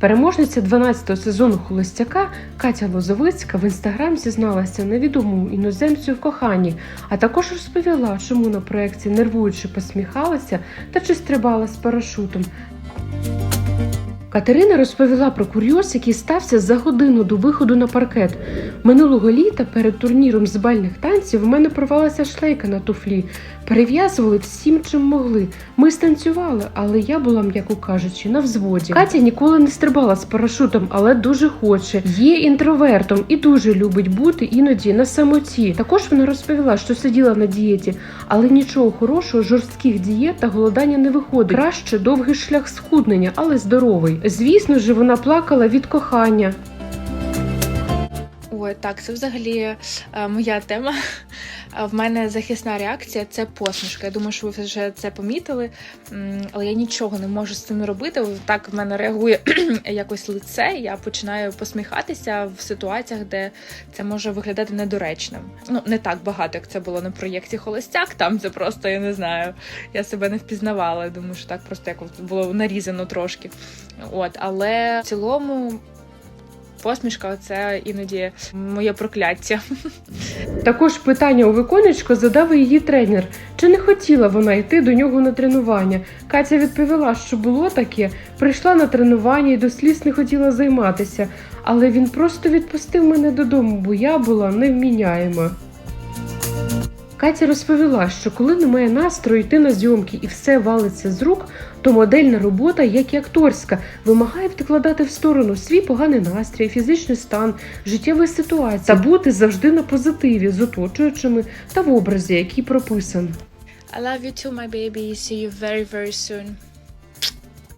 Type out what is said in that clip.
Переможниця 12-го сезону Холостяка Катя Лозовицька в інстаграм зізналася невідомому іноземцю в коханні, а також розповіла, чому на проєкті нервуючи посміхалася та чи стрибала з парашутом. Катерина розповіла про курйоз, який стався за годину до виходу на паркет. Минулого літа перед турніром з бальних танців в мене порвалася шлейка на туфлі. Перев'язували всім, чим могли. Ми станцювали, але я була, м'яко кажучи, на взводі. Катя ніколи не стрибала з парашутом, але дуже хоче. Є інтровертом і дуже любить бути іноді на самоті. Також вона розповіла, що сиділа на дієті, але нічого хорошого, жорстких дієт та голодання не виходить. Краще довгий шлях схуднення, але здоровий. Звісно ж, вона плакала від кохання. Ой, так, це взагалі е, моя тема. Е, В мене захисна реакція це посмішка. Я думаю, що ви вже це помітили, але я нічого не можу з цим робити. Так в мене реагує якось лице. Я починаю посміхатися в ситуаціях, де це може виглядати недоречним. Ну не так багато, як це було на проєкті Холостяк. Там це просто я не знаю. Я себе не впізнавала. Думаю, що так просто як було нарізано трошки. От, але в цілому. Посмішка це іноді моє прокляття. Також питання у виконечко задав її тренер. Чи не хотіла вона йти до нього на тренування? Катя відповіла, що було таке, прийшла на тренування і до сліз не хотіла займатися, але він просто відпустив мене додому, бо я була невміняєма. Катя розповіла, що коли немає настрою йти на зйомки і все валиться з рук, то модельна робота, як і акторська, вимагає відкладати в сторону свій поганий настрій, фізичний стан, життєві ситуації та бути завжди на позитиві з оточуючими та в образі, який прописан. I love you too, my baby. See you very, very soon.